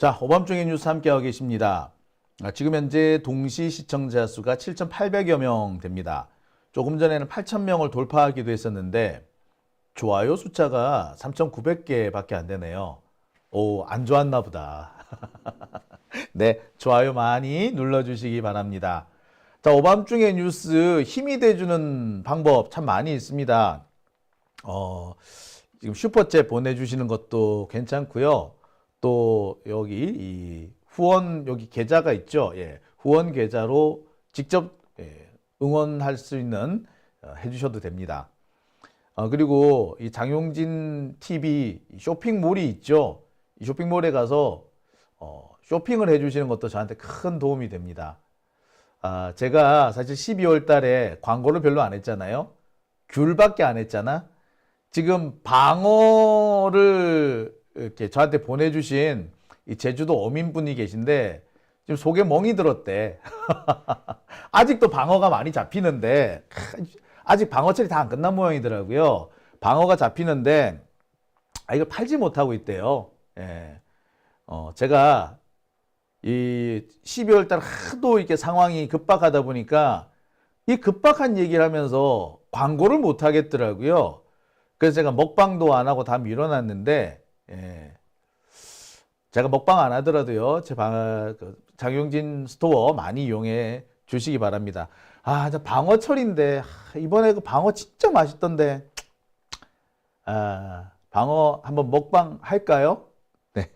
자, 오밤중의 뉴스 함께하고 계십니다. 아, 지금 현재 동시 시청자 수가 7,800여 명 됩니다. 조금 전에는 8,000명을 돌파하기도 했었는데 좋아요 숫자가 3,900개밖에 안 되네요. 오, 안 좋았나 보다. 네, 좋아요 많이 눌러주시기 바랍니다. 자, 오밤중의 뉴스 힘이 돼주는 방법 참 많이 있습니다. 어, 지금 슈퍼챗 보내주시는 것도 괜찮고요. 또 여기 이 후원 여기 계좌가 있죠. 예, 후원 계좌로 직접 예, 응원할 수 있는 어, 해주셔도 됩니다. 어, 그리고 이 장용진 TV 쇼핑몰이 있죠. 이 쇼핑몰에 가서 어, 쇼핑을 해주시는 것도 저한테 큰 도움이 됩니다. 아, 제가 사실 12월 달에 광고를 별로 안 했잖아요. 귤밖에 안 했잖아. 지금 방어를 이렇게 저한테 보내주신 이 제주도 어민분이 계신데 지금 속에 멍이 들었대. 아직도 방어가 많이 잡히는데 아직 방어 처리 다안 끝난 모양이더라고요. 방어가 잡히는데 아 이걸 팔지 못하고 있대요. 예. 어, 제가 이 12월 달 하도 이렇게 상황이 급박하다 보니까 이 급박한 얘기를 하면서 광고를 못 하겠더라고요. 그래서 제가 먹방도 안 하고 다 밀어놨는데, 예. 제가 먹방 안 하더라도요, 제 방, 그 장용진 스토어 많이 이용해 주시기 바랍니다. 아, 저 방어철인데, 하, 이번에 그 방어 진짜 맛있던데, 아, 방어 한번 먹방 할까요? 네.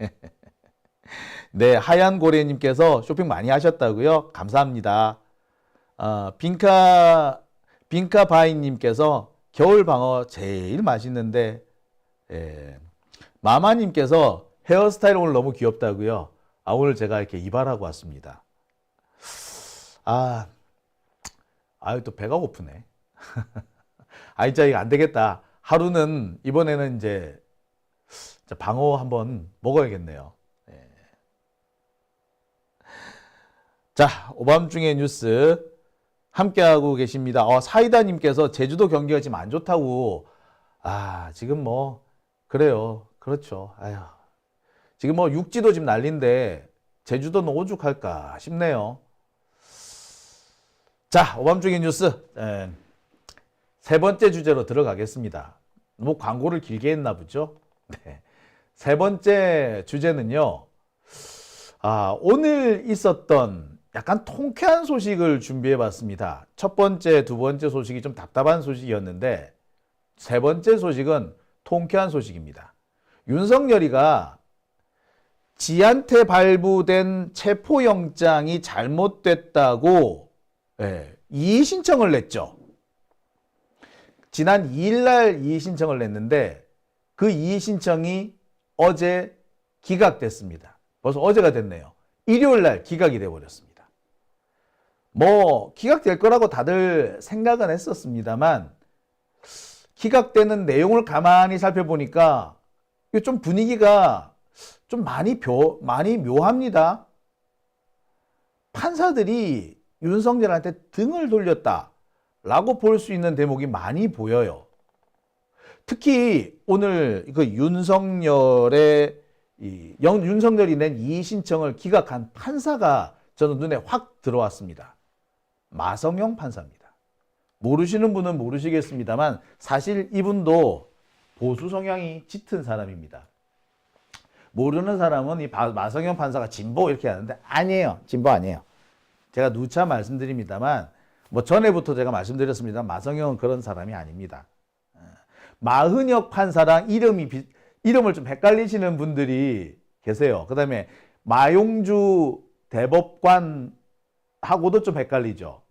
네, 하얀 고래님께서 쇼핑 많이 하셨다고요? 감사합니다. 어, 빈카, 빈카바이님께서 겨울 방어 제일 맛있는데, 예. 마마님께서 헤어스타일 오늘 너무 귀엽다고요? 아, 오늘 제가 이렇게 이발하고 왔습니다. 아, 아유, 또 배가 고프네. 아, 진짜 이거 안 되겠다. 하루는, 이번에는 이제, 방어 한번 먹어야겠네요. 예. 자, 오밤중의 뉴스 함께하고 계십니다. 어, 사이다님께서 제주도 경기가 지금 안 좋다고. 아, 지금 뭐, 그래요. 그렇죠. 아휴. 지금 뭐 육지도 지금 난린데 제주도는 오죽할까 싶네요. 자, 오밤중의 뉴스. 에, 세 번째 주제로 들어가겠습니다. 뭐 광고를 길게 했나 보죠? 네. 세 번째 주제는요. 아, 오늘 있었던 약간 통쾌한 소식을 준비해 봤습니다. 첫 번째, 두 번째 소식이 좀 답답한 소식이었는데 세 번째 소식은 통쾌한 소식입니다. 윤석열이가 지한테 발부된 체포영장이 잘못됐다고 예, 이의 신청을 냈죠. 지난 2일 날 이의 신청을 냈는데 그 이의 신청이 어제 기각됐습니다. 벌써 어제가 됐네요. 일요일 날 기각이 돼 버렸습니다. 뭐 기각될 거라고 다들 생각은 했었습니다만 기각되는 내용을 가만히 살펴보니까 좀 분위기가 좀 많이 묘, 많이 묘합니다. 판사들이 윤석열한테 등을 돌렸다 라고 볼 수 있는 대목이 많이 보여요. 특히 오늘 그 윤석열의 이 영, 윤석열이 낸 이의 신청을 기각한 판사가 저는 눈에 확 들어왔습니다. 마성영 판사입니다. 모르시는 분은 모르시겠습니다만 사실 이분도 보수 성향이 짙은 사람입니다. 모르는 사람은 이 바- 마성영 판사가 진보 이렇게 하는데 아니에요. 진보 아니에요. 제가 누차 말씀드립니다만 뭐 전에부터 제가 말씀드렸습니다. 마성영은 그런 사람이 아닙니다. 어, 마흔혁 판사랑 이름이 비- 이름을 좀 헷갈리시는 분들이 계세요. 그다음에 마용주 대법관하고도 좀 헷갈리죠.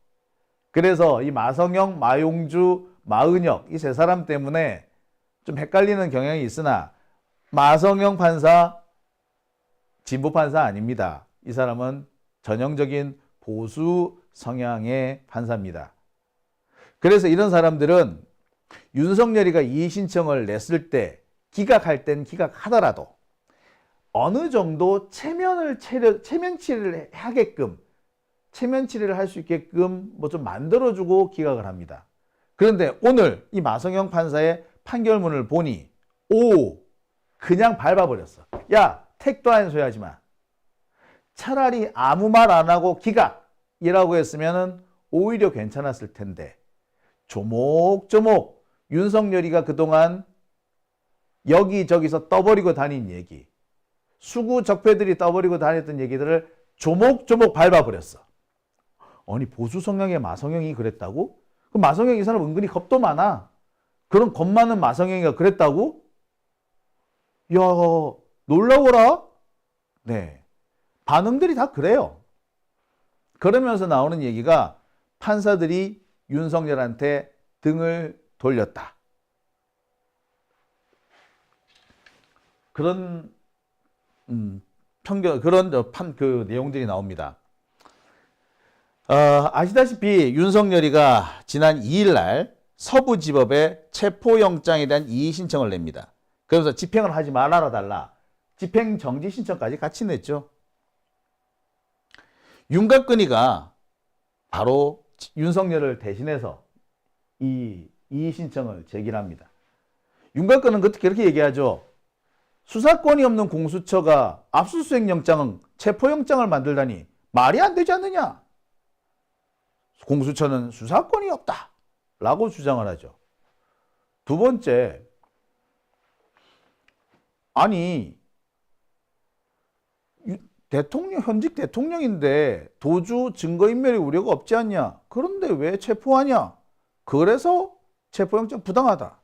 그래서 이 마성영, 마용주, 마은혁 이 세 사람 때문에 좀 헷갈리는 경향이 있으나 마성영 판사 진보 판사 아닙니다. 이 사람은 전형적인 보수 성향의 판사입니다. 그래서 이런 사람들은 윤석열이가 이의 신청을 냈을 때 기각할 땐 기각하더라도 어느 정도 체면을 체려, 체면 치료를 하게끔 체면 치료를 할 수 있게끔 뭐 좀 만들어주고 기각을 합니다. 그런데 오늘 이 마성영 판사의 판결문을 보니 오 그냥 밟아버렸어. 야 택도 안 소유하지 마. 차라리 아무 말 안 하고 기각이라고 했으면은 오히려 괜찮았을 텐데 조목조목 윤석열이가 그동안 여기저기서 떠버리고 다닌 얘기 수구 적폐들이 떠버리고 다녔던 얘기들을 조목조목 밟아버렸어. 아니 보수 성향의 마성영이 그랬다고? 그 마성영 이 사람 은근히 겁도 많아. 그런 겁 많은 마성영이가 그랬다고? 야 놀라워라. 네 반응들이 다 그래요. 그러면서 나오는 얘기가 판사들이 윤석열한테 등을 돌렸다. 그런 음, 편견 그런 판 그 내용들이 나옵니다. 어, 아시다시피 윤석열이가 지난 2일 날 서부지법에 체포영장에 대한 이의 신청을 냅니다. 그러면서 집행을 하지 말아라 달라. 집행 정지 신청까지 같이 냈죠. 윤곽근이가 바로 윤석열을 대신해서 이 이의 신청을 제기합니다. 윤곽근은 그렇게 얘기하죠. 수사권이 없는 공수처가 압수수색 영장은 체포영장을 만들다니 말이 안 되지 않느냐? 공수처는 수사권이 없다. 라고 주장을 하죠. 두 번째, 아니, 유- 대통령, 현직 대통령인데 도주 증거인멸의 우려가 없지 않냐? 그런데 왜 체포하냐? 그래서 체포영장 부당하다.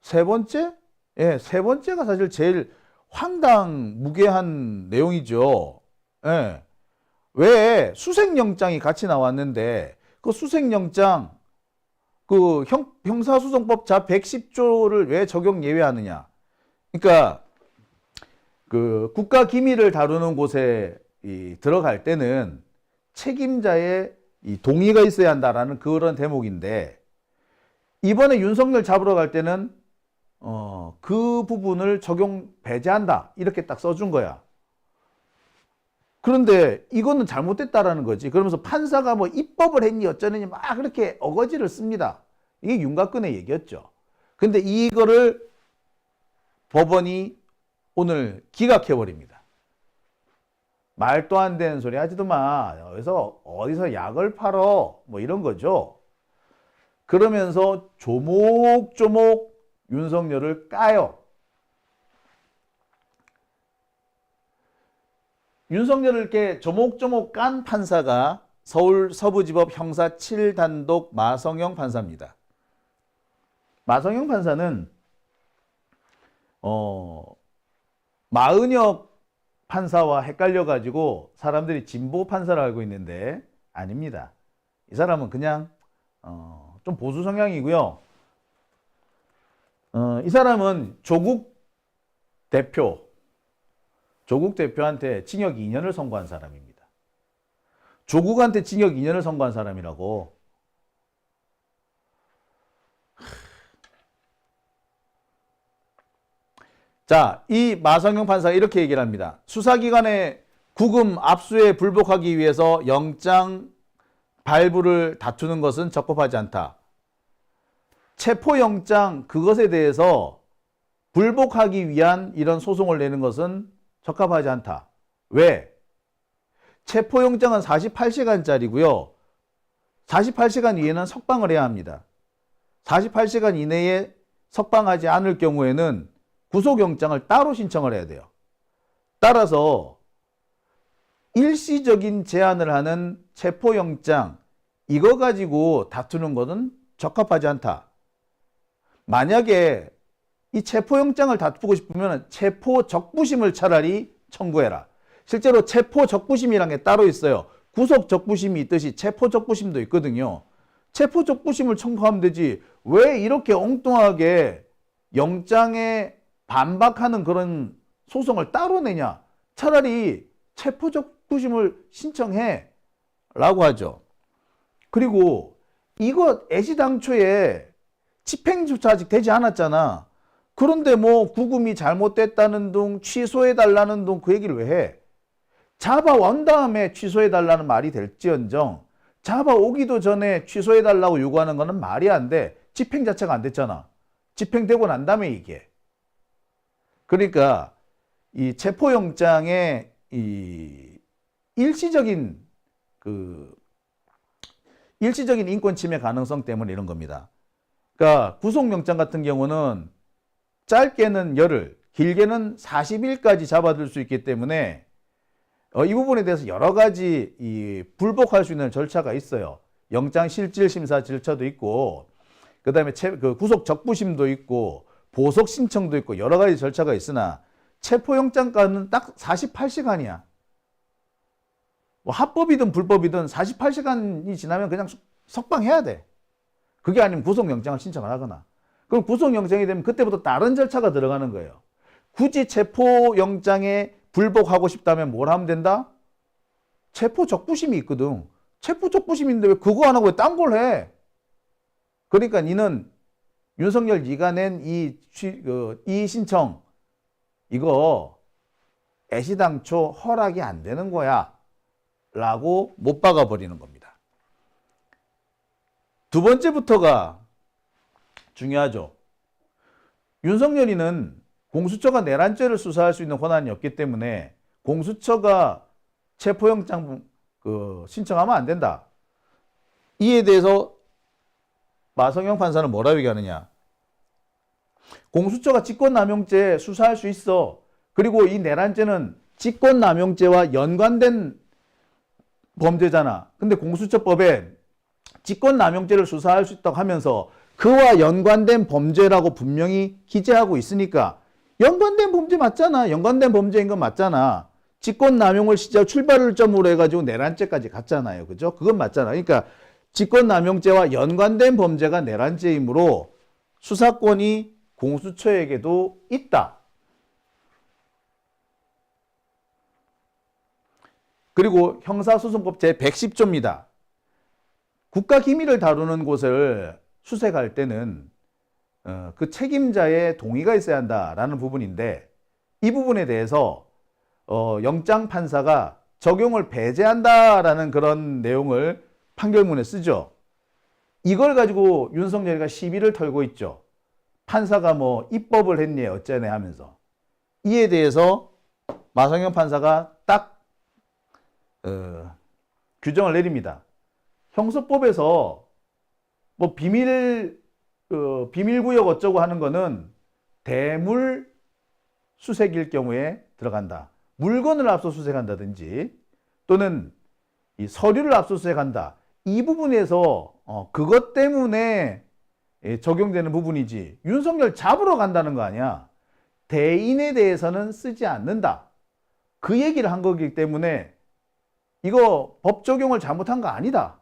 세 번째, 예, 세 번째가 사실 제일 황당무계한 내용이죠. 예. 왜 수색영장이 같이 나왔는데 그 수색영장 그 형, 형사소송법 자 110조를 왜 적용 예외하느냐? 그러니까 그 국가 기밀을 다루는 곳에 이 들어갈 때는 책임자의 이 동의가 있어야 한다라는 그런 대목인데 이번에 윤석열 잡으러 갈 때는 어, 그 부분을 적용 배제한다. 이렇게 딱 써준 거야. 그런데 이거는 잘못됐다라는 거지. 그러면서 판사가 뭐 입법을 했니 어쩌느니 막 그렇게 어거지를 씁니다. 이게 윤곽근의 얘기였죠. 근데 이거를 법원이 오늘 기각해버립니다. 말도 안 되는 소리 하지도 마. 여기서 어디서 약을 팔어. 뭐 이런 거죠. 그러면서 조목조목 윤석열을 까요. 윤석열을 이렇게 조목조목 깐 판사가 서울 서부지법 형사 7단독 마성영 판사입니다. 마성영 판사는 어 마은혁 판사와 헷갈려 가지고 사람들이 진보 판사를 알고 있는데 아닙니다. 이 사람은 그냥 어, 좀 보수 성향이고요. 어, 이 사람은 조국 대표, 조국 대표한테 징역 2년을 선고한 사람입니다. 조국한테 징역 2년을 선고한 사람이라고. 자, 이 마성영 판사가 이렇게 얘기를 합니다. 수사기관의 구금 압수에 불복하기 위해서 영장 발부를 다투는 것은 적법하지 않다. 체포영장 그것에 대해서 불복하기 위한 이런 소송을 내는 것은 적합하지 않다. 왜? 체포영장은 48시간짜리고요. 48시간 이내는 석방을 해야 합니다. 48시간 이내에 석방하지 않을 경우에는 구속영장을 따로 신청을 해야 돼요. 따라서 일시적인 제한을 하는 체포영장 이거 가지고 다투는 것은 적합하지 않다. 만약에 이 체포영장을 다투고 싶으면 체포 적부심을 차라리 청구해라. 실제로 체포 적부심이란 게 따로 있어요. 구속 적부심이 있듯이 체포 적부심도 있거든요. 체포 적부심을 청구하면 되지. 왜 이렇게 엉뚱하게 영장에 반박하는 그런 소송을 따로 내냐? 차라리 체포 적부심을 신청해. 라고 하죠. 그리고 이거 애시당초에 집행조차 아직 되지 않았잖아. 그런데 뭐 구금이 잘못됐다는 둥 취소해달라는 둥 그 얘기를 왜 해? 잡아온 다음에 취소해달라는 말이 될지언정 잡아오기도 전에 취소해달라고 요구하는 거는 말이 안 돼. 집행 자체가 안 됐잖아. 집행되고 난 다음에 이게. 그러니까 이 체포영장에 이 일시적인 그 일시적인 인권 침해 가능성 때문에 이런 겁니다. 그러니까 구속영장 같은 경우는 짧게는 열흘, 길게는 40일까지 잡아둘 수 있기 때문에 어, 이 부분에 대해서 여러 가지 이 불복할 수 있는 절차가 있어요. 영장 실질 심사 절차도 있고, 그 다음에 그 구속 적부심도 있고, 보석 신청도 있고, 여러 가지 절차가 있으나, 체포 영장가는 딱 48시간이야. 뭐 합법이든 불법이든 48시간이 지나면 그냥 석방해야 돼. 그게 아니면 구속 영장을 신청을 하거나. 그럼 구속영장이 되면 그때부터 다른 절차가 들어가는 거예요. 굳이 체포영장에 불복하고 싶다면 뭘 하면 된다? 체포 적부심이 있거든. 체포 적부심인데 왜 그거 안 하고 왜 딴 걸 해? 그러니까 니는 윤석열 네가 낸이 그, 이 신청 이거 애시당초 허락이 안 되는 거야. 라고 못 박아 버리는 겁니다. 두 번째부터가 중요하죠. 윤석열이는 공수처가 내란죄를 수사할 수 있는 권한이 없기 때문에 공수처가 체포영장 그 신청하면 안 된다. 이에 대해서 마성영 판사는 뭐라고 얘기하느냐? 공수처가 직권남용죄 수사할 수 있어. 그리고 이 내란죄는 직권남용죄와 연관된 범죄잖아. 근데 공수처법에 직권남용죄를 수사할 수 있다고 하면서 그와 연관된 범죄라고 분명히 기재하고 있으니까 연관된 범죄 맞잖아. 연관된 범죄인 건 맞잖아. 직권남용을 시작 출발점으로 해가지고 내란죄까지 갔잖아요. 그죠? 그건 맞잖아. 그러니까 직권남용죄와 연관된 범죄가 내란죄이므로 수사권이 공수처에게도 있다. 그리고 형사소송법 제110조입니다. 국가 기밀을 다루는 곳을 수색할 때는 어, 그 책임자의 동의가 있어야 한다라는 부분인데 이 부분에 대해서 어, 영장 판사가 적용을 배제한다라는 그런 내용을 판결문에 쓰죠. 이걸 가지고 윤석열이가 시비를 털고 있죠. 판사가 뭐 입법을 했니 어쩌네 하면서 이에 대해서 마성현 판사가 딱 어, 규정을 내립니다. 형소법에서 뭐 비밀 그 비밀구역 어쩌고 하는 거는 대물 수색일 경우에 들어간다. 물건을 압수수색한다든지 또는 이 서류를 압수수색한다. 이 부분에서 어, 그것 때문에 예, 적용되는 부분이지 윤석열 잡으러 간다는 거 아니야. 대인에 대해서는 쓰지 않는다. 그 얘기를 한 거기 때문에 이거 법 적용을 잘못한 거 아니다.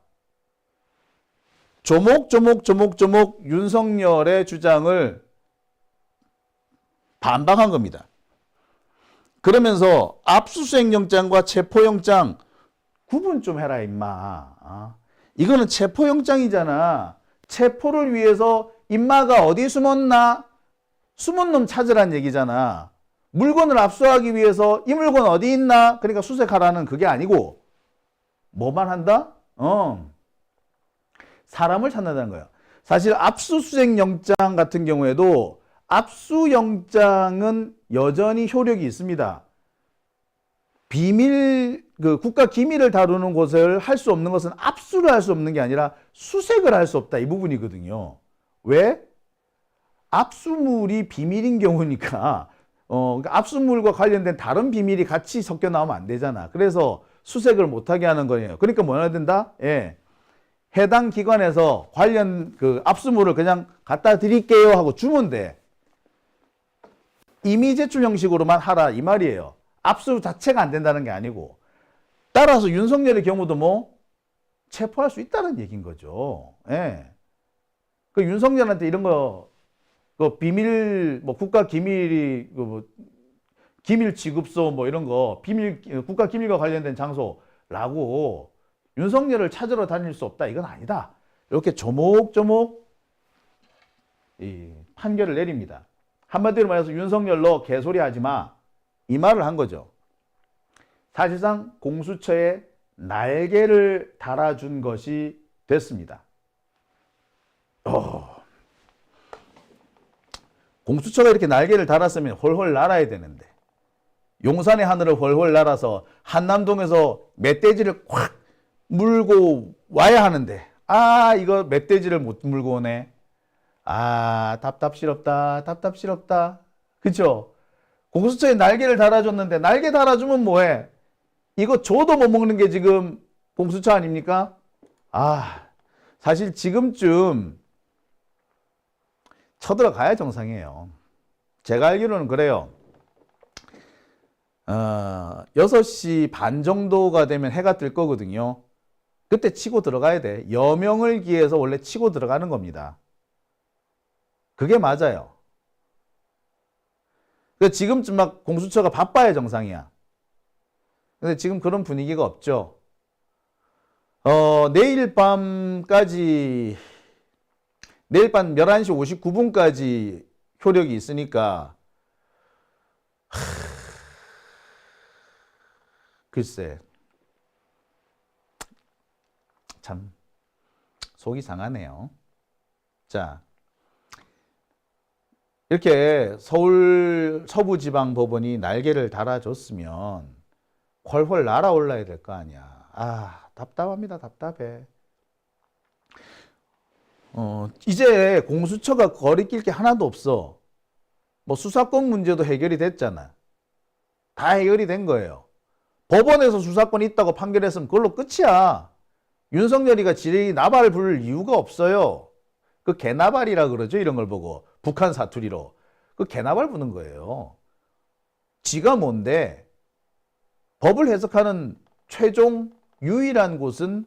조목조목 조목조목 윤석열의 주장을 반박한 겁니다. 그러면서 압수수색 영장과 체포영장 구분 좀 해라 임마. 아, 이거는 체포영장이잖아. 체포를 위해서 임마가 어디 숨었나? 숨은 놈 찾으란 얘기잖아. 물건을 압수하기 위해서 이 물건 어디 있나? 그러니까 수색하라는 그게 아니고 뭐만 한다? 어. 사람을 찾는다는 거예요. 사실 압수수색 영장 같은 경우에도 압수영장은 여전히 효력이 있습니다. 비밀, 그 국가 기밀을 다루는 곳을 할 수 없는 것은 압수를 할 수 없는 게 아니라 수색을 할 수 없다. 이 부분이거든요. 왜? 압수물이 비밀인 경우니까, 어, 그러니까 압수물과 관련된 다른 비밀이 같이 섞여 나오면 안 되잖아. 그래서 수색을 못하게 하는 거예요. 그러니까 뭐 해야 된다? 예. 해당 기관에서 관련 그 압수물을 그냥 갖다 드릴게요 하고 주면 돼. 이미 제출 형식으로만 하라 이 말이에요. 압수 자체가 안 된다는 게 아니고 따라서 윤석열의 경우도 뭐 체포할 수 있다는 얘기인 거죠. 예. 그 윤석열한테 이런 거, 그 비밀, 뭐 국가 기밀이, 그 뭐, 기밀 지급소 뭐 이런 거, 비밀, 국가 기밀과 관련된 장소라고 윤석열을 찾으러 다닐 수 없다. 이건 아니다. 이렇게 조목조목 이 판결을 내립니다. 한마디로 말해서 윤석열 로 개소리 하지 마. 이 말을 한 거죠. 사실상 공수처에 날개를 달아준 것이 됐습니다. 어. 공수처가 이렇게 날개를 달았으면 홀홀 날아야 되는데 용산의 하늘을 훨훨 날아서 한남동에서 멧돼지를 콱 물고 와야 하는데 아 이거 멧돼지를 못 물고 오네. 아 답답스럽다 답답스럽다 그쵸? 공수처에 날개를 달아줬는데 날개 달아주면 뭐해? 이거 줘도 못 먹는 게 지금 공수처 아닙니까? 아 사실 지금쯤 쳐들어가야 정상이에요. 제가 알기로는 그래요. 어, 6시 반 정도가 되면 해가 뜰 거거든요. 그때 치고 들어가야 돼. 여명을 기해서 원래 치고 들어가는 겁니다. 그게 맞아요. 그 지금쯤 막 공수처가 바빠야 정상이야. 근데 지금 그런 분위기가 없죠. 어, 내일 밤까지, 내일 밤 11시 59분까지 효력이 있으니까, 하... 글쎄, 참, 속이 상하네요. 자, 이렇게 서울 서부지방법원이 날개를 달아줬으면 훨훨 날아올라야 될 거 아니야. 아, 답답합니다. 답답해. 어, 이제 공수처가 거리낄 게 하나도 없어. 뭐 수사권 문제도 해결이 됐잖아. 다 해결이 된 거예요. 법원에서 수사권이 있다고 판결했으면 그걸로 끝이야. 윤석열이가 지레이 나발을 부를 이유가 없어요. 그 개나발이라 그러죠. 이런 걸 보고. 북한 사투리로. 그 개나발 부는 거예요. 지가 뭔데 법을 해석하는 최종 유일한 곳은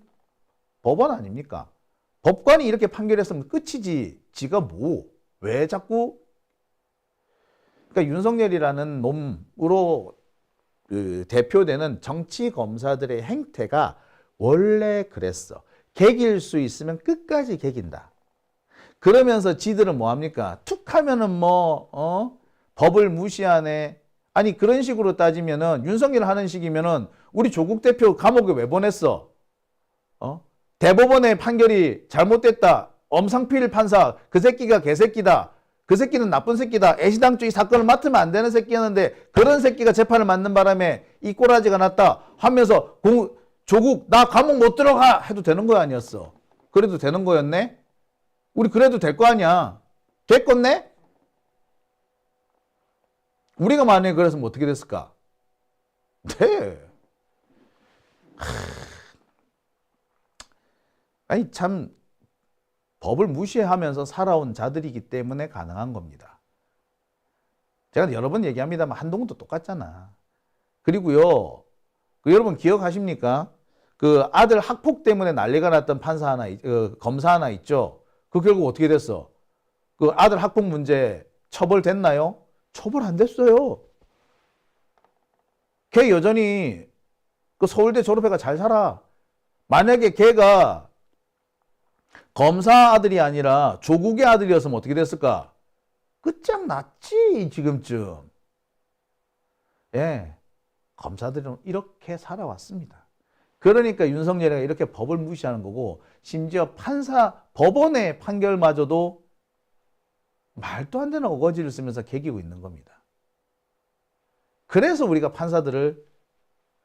법원 아닙니까? 법관이 이렇게 판결했으면 끝이지. 지가 뭐? 왜 자꾸? 그러니까 윤석열이라는 놈으로 그 대표되는 정치 검사들의 행태가 원래 그랬어. 개길 수 있으면 끝까지 개긴다. 그러면서 지들은 뭐 합니까? 툭 하면은 뭐, 어? 법을 무시하네. 아니, 그런 식으로 따지면은, 윤석열 하는 식이면은, 우리 조국 대표 감옥에 왜 보냈어? 어? 대법원의 판결이 잘못됐다. 엄상필 판사, 그 새끼가 개새끼다. 그 새끼는 나쁜 새끼다. 애시당초 이 사건을 맡으면 안 되는 새끼였는데, 그런 새끼가 재판을 맡는 바람에 이 꼬라지가 났다. 하면서, 공, 조국, 나 감옥 못 들어가! 해도 되는 거 아니었어. 그래도 되는 거였네? 우리 그래도 될 거 아니야. 됐겠네? 우리가 만약에 그랬으면 어떻게 됐을까? 네. 아니, 참, 법을 무시하면서 살아온 자들이기 때문에 가능한 겁니다. 제가 여러 번 얘기합니다만 한동훈도 똑같잖아. 그리고요, 그 여러분 기억하십니까? 그 아들 학폭 때문에 난리가 났던 판사 하나, 있- 어, 검사 하나 있죠? 그 결국 어떻게 됐어? 그 아들 학폭 문제 처벌됐나요? 처벌 안 됐어요. 걔 여전히 그 서울대 졸업해가 잘 살아. 만약에 걔가 검사 아들이 아니라 조국의 아들이었으면 어떻게 됐을까? 끝장났지, 지금쯤. 예. 검사들은 이렇게 살아왔습니다. 그러니까 윤석열이가 이렇게 법을 무시하는 거고, 심지어 판사, 법원의 판결마저도 말도 안 되는 어거지를 쓰면서 개기고 있는 겁니다. 그래서 우리가 판사들을,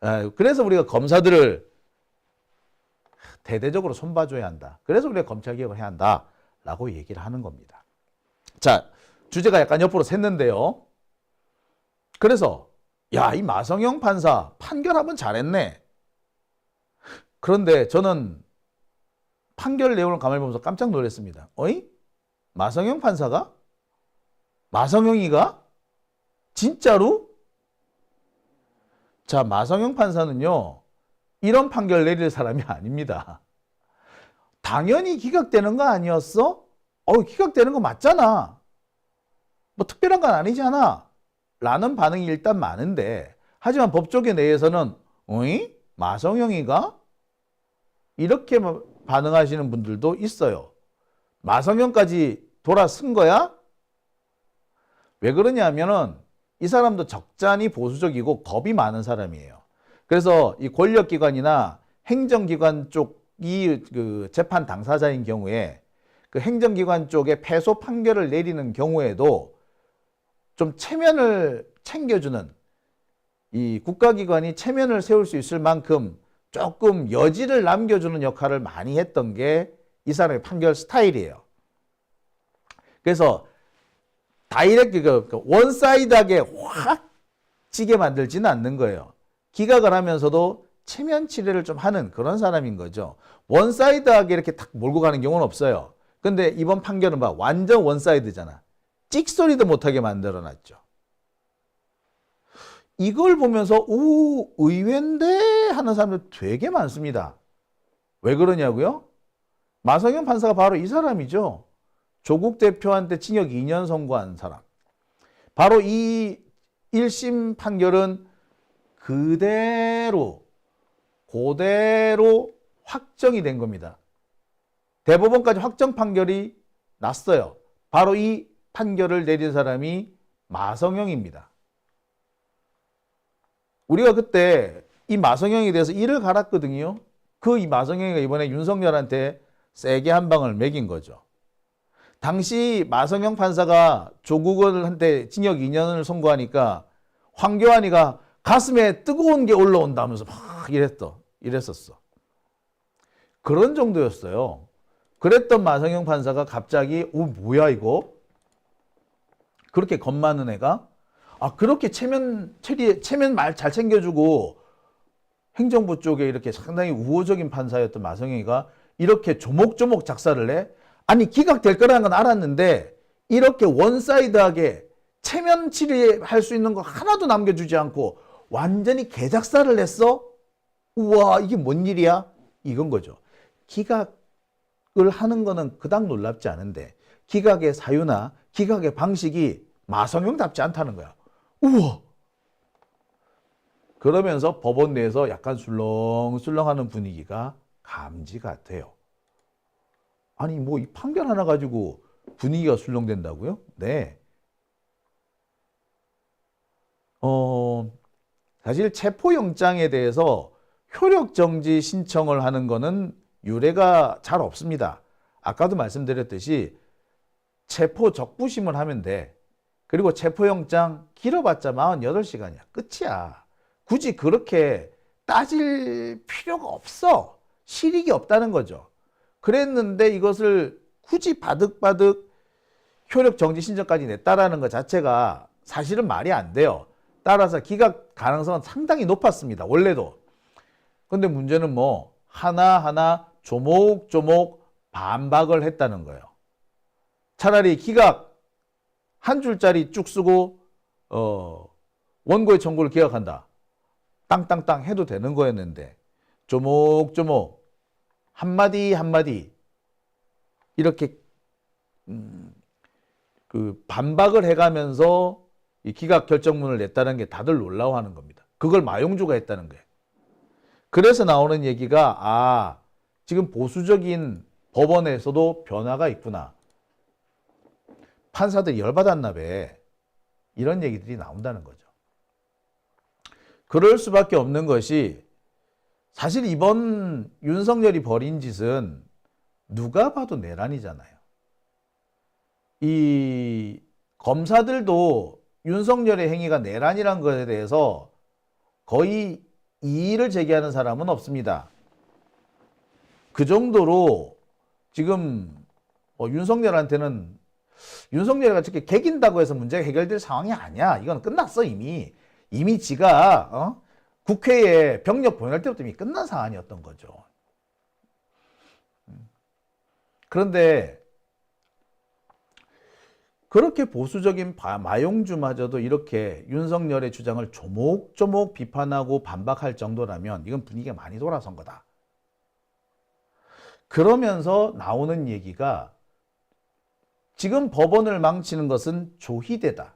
아, 그래서 우리가 검사들을 대대적으로 손봐줘야 한다. 그래서 우리가 검찰개혁을 해야 한다. 라고 얘기를 하는 겁니다. 자, 주제가 약간 옆으로 샜는데요. 그래서, 야, 이 마성영 판사 판결하면 잘했네. 그런데 저는 판결 내용을 가만히 보면서 깜짝 놀랐습니다. 어이? 마성영 판사가? 마성영이가? 진짜로? 자, 마성영 판사는요, 이런 판결 내릴 사람이 아닙니다. 당연히 기각되는 거 아니었어? 어, 기각되는 거 맞잖아. 뭐 특별한 건 아니잖아. 라는 반응이 일단 많은데, 하지만 법조계 내에서는, 어이? 마성영이가? 이렇게 반응하시는 분들도 있어요. 마성영까지 돌아선 거야? 왜 그러냐면은 이 사람도 적잖이 보수적이고 겁이 많은 사람이에요. 그래서 이 권력기관이나 행정기관 쪽이 그 재판 당사자인 경우에 그 행정기관 쪽에 패소 판결을 내리는 경우에도 좀 체면을 챙겨주는 이 국가기관이 체면을 세울 수 있을 만큼 조금 여지를 남겨주는 역할을 많이 했던 게 이 사람의 판결 스타일이에요. 그래서 다이렉트 그 원사이드하게 확 지게 만들지는 않는 거예요. 기각을 하면서도 체면 치레를 좀 하는 그런 사람인 거죠. 원사이드하게 이렇게 탁 몰고 가는 경우는 없어요. 근데 이번 판결은 봐. 완전 원사이드잖아. 찍소리도 못하게 만들어 놨죠. 이걸 보면서 오 의외인데 하는 사람들 되게 많습니다. 왜 그러냐고요? 마성현 판사가 바로 이 사람이죠. 조국 대표한테 징역 2년 선고한 사람. 바로 이 1심 판결은 그대로 그대로 확정이 된 겁니다. 대법원까지 확정 판결이 났어요. 바로 이 판결을 내린 사람이 마성영입니다. 우리가 그때 이 마성영에 대해서 이를 갈았거든요. 그 이 마성영이가 이번에 윤석열한테 세게 한 방을 매긴 거죠. 당시 마성영 판사가 조국원한테 징역 2년을 선고하니까 황교안이가 가슴에 뜨거운 게 올라온다면서 막 이랬어. 이랬었어. 그런 정도였어요. 그랬던 마성영 판사가 갑자기 오 뭐야 이거? 그렇게 겁 많은 애가 아 그렇게 체면 체리 체면 말 잘 챙겨주고 행정부 쪽에 이렇게 상당히 우호적인 판사였던 마성영이가 이렇게 조목조목 작사를 해? 아니 기각될 거라는 건 알았는데 이렇게 원사이드하게 체면 치리할 수 있는 거 하나도 남겨주지 않고 완전히 개작사를 냈어? 우와 이게 뭔 일이야? 이건 거죠. 기각을 하는 거는 그닥 놀랍지 않은데 기각의 사유나 기각의 방식이 마성형답지 않다는 거야. 우와! 그러면서 법원 내에서 약간 술렁술렁하는 분위기가 감지가 돼요. 아니 뭐 이 판결 하나 가지고 분위기가 술렁된다고요? 네. 어 사실 체포 영장에 대해서 효력 정지 신청을 하는 거는 유례가 잘 없습니다. 아까도 말씀드렸듯이 체포 적부심을 하면 돼. 그리고 체포영장 길어봤자 48시간이야. 끝이야. 굳이 그렇게 따질 필요가 없어. 실익이 없다는 거죠. 그랬는데 이것을 굳이 바득바득 효력 정지 신청까지 냈다라는 것 자체가 사실은 말이 안 돼요. 따라서 기각 가능성은 상당히 높았습니다. 원래도. 근데 문제는 뭐 하나하나 조목조목 반박을 했다는 거예요. 차라리 기각 한 줄짜리 쭉 쓰고 어 원고의 청구를 기각한다. 땅땅땅 해도 되는 거였는데 조목조목 한마디 한마디 이렇게 음, 그 반박을 해가면서 이 기각 결정문을 냈다는 게 다들 놀라워하는 겁니다. 그걸 마용주가 했다는 거예요. 그래서 나오는 얘기가 아 지금 보수적인 법원에서도 변화가 있구나. 판사들이 열받았나 봐. 이런 얘기들이 나온다는 거죠. 그럴 수밖에 없는 것이 사실 이번 윤석열이 벌인 짓은 누가 봐도 내란이잖아요. 이 검사들도 윤석열의 행위가 내란이란 것에 대해서 거의 이의를 제기하는 사람은 없습니다. 그 정도로 지금 어, 윤석열한테는 윤석열이가 저렇게 개긴다고 해서 문제가 해결될 상황이 아니야. 이건 끝났어 이미. 이미 지가 어? 국회에 병력 보낼 때부터 이미 끝난 상황이었던 거죠. 음. 그런데 그렇게 보수적인 마용주마저도 이렇게 윤석열의 주장을 조목조목 비판하고 반박할 정도라면 이건 분위기가 많이 돌아선 거다. 그러면서 나오는 얘기가 지금 법원을 망치는 것은 조희대다.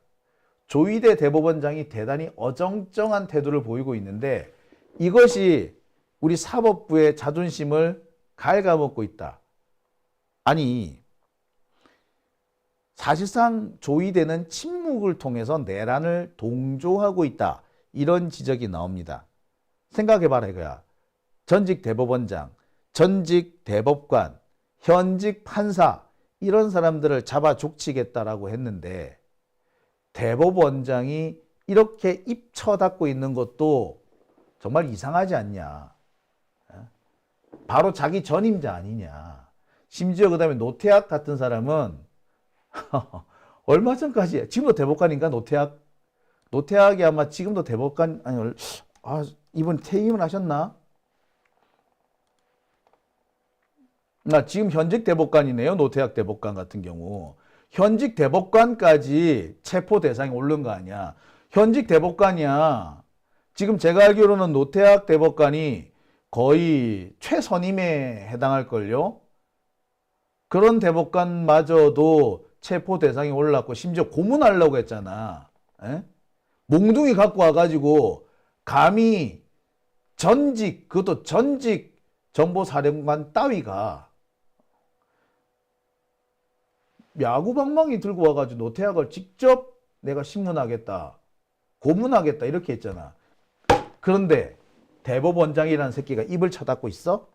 조희대 대법원장이 대단히 어정쩡한 태도를 보이고 있는데 이것이 우리 사법부의 자존심을 갉아먹고 있다. 아니, 사실상 조의대는 침묵을 통해서 내란을 동조하고 있다. 이런 지적이 나옵니다. 생각해봐라 이거야. 전직 대법원장, 전직 대법관, 현직 판사 이런 사람들을 잡아 족치겠다라고 했는데 대법원장이 이렇게 입 쳐 닫고 있는 것도 정말 이상하지 않냐. 어? 바로 자기 전임자 아니냐. 심지어 그 다음에 노태학 같은 사람은 얼마 전까지 지금도 대법관인가 노태학 노태학이 아마 지금도 대법관 아니 얼- 아 이번 퇴임을 하셨나? 나 지금 현직 대법관이네요. 노태학 대법관 같은 경우 현직 대법관까지 체포 대상에 오른 거 아니야. 현직 대법관이야. 지금 제가 알기로는 노태학 대법관이 거의 최선임에 해당할 걸요. 그런 대법관마저도 체포 대상에 올랐고 심지어 고문하려고 했잖아. 에? 몽둥이 갖고 와가지고 감히 전직 그것도 전직 정보사령관 따위가 야구방망이 들고 와가지고 노태학을 직접 내가 신문하겠다 고문하겠다 이렇게 했잖아. 그런데 대법원장이라는 새끼가 입을 쳐닫고 있어?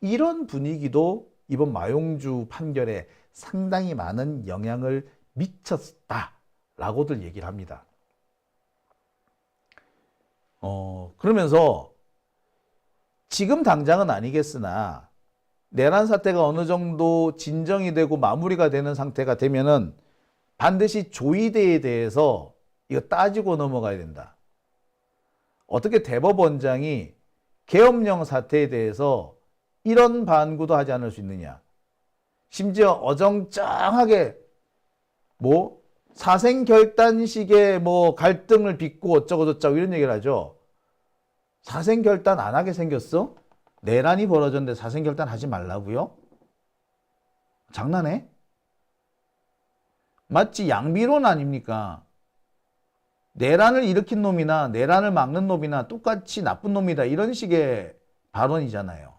이런 분위기도 이번 마용주 판결에 상당히 많은 영향을 미쳤다라고들 얘기를 합니다. 어, 그러면서 지금 당장은 아니겠으나 내란 사태가 어느 정도 진정이 되고 마무리가 되는 상태가 되면은 반드시 조이대에 대해서 이거 따지고 넘어가야 된다. 어떻게 대법원장이 계엄령 사태에 대해서 이런 반구도 하지 않을 수 있느냐. 심지어 어정쩡하게 뭐 사생결단식의 뭐 갈등을 빚고 어쩌고저쩌고 이런 얘기를 하죠. 사생결단 안 하게 생겼어? 내란이 벌어졌는데 사생결단 하지 말라고요? 장난해? 마치 양비론 아닙니까? 내란을 일으킨 놈이나 내란을 막는 놈이나 똑같이 나쁜 놈이다 이런 식의 발언이잖아요.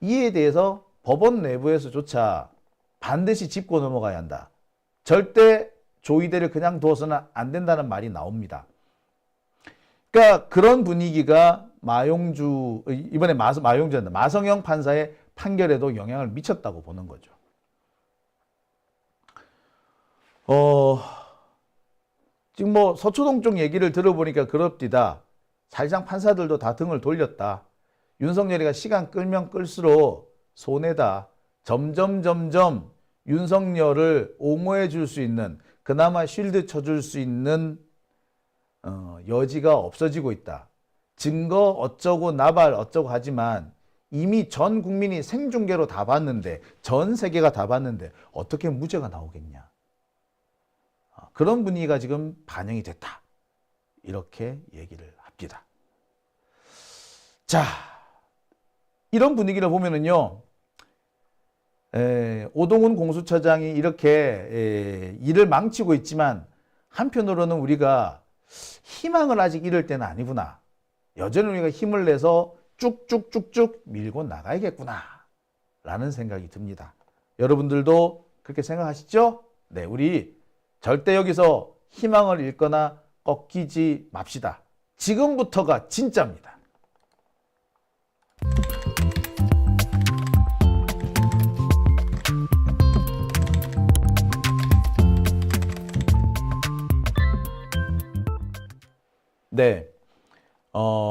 이에 대해서 법원 내부에서조차 반드시 짚고 넘어가야 한다. 절대 조이대를 그냥 둬서는 안 된다는 말이 나옵니다. 그러니까 그런 분위기가 마용주 이번에 마, 마용주였나 마성영 판사의 판결에도 영향을 미쳤다고 보는 거죠. 어 지금 뭐 서초동 쪽 얘기를 들어보니까 그렇디다. 사실상 판사들도 다 등을 돌렸다. 윤석열이가 시간 끌면 끌수록 손해다. 점점 점점 윤석열을 옹호해 줄 수 있는 그나마 쉴드 쳐줄 수 있는 어, 여지가 없어지고 있다. 증거 어쩌고 나발 어쩌고 하지만 이미 전 국민이 생중계로 다 봤는데 전 세계가 다 봤는데 어떻게 무죄가 나오겠냐. 아, 그런 분위기가 지금 반영이 됐다. 이렇게 얘기를 합니다. 자, 이런 분위기를 보면은요, 에, 오동훈 공수처장이 이렇게 에, 일을 망치고 있지만 한편으로는 우리가 희망을 아직 잃을 때는 아니구나. 여전히 우리가 힘을 내서 쭉쭉쭉쭉 밀고 나가야겠구나. 라는 생각이 듭니다. 여러분들도 그렇게 생각하시죠? 네, 우리 절대 여기서 희망을 잃거나 꺾이지 맙시다. 지금부터가 진짜입니다. 네. 어,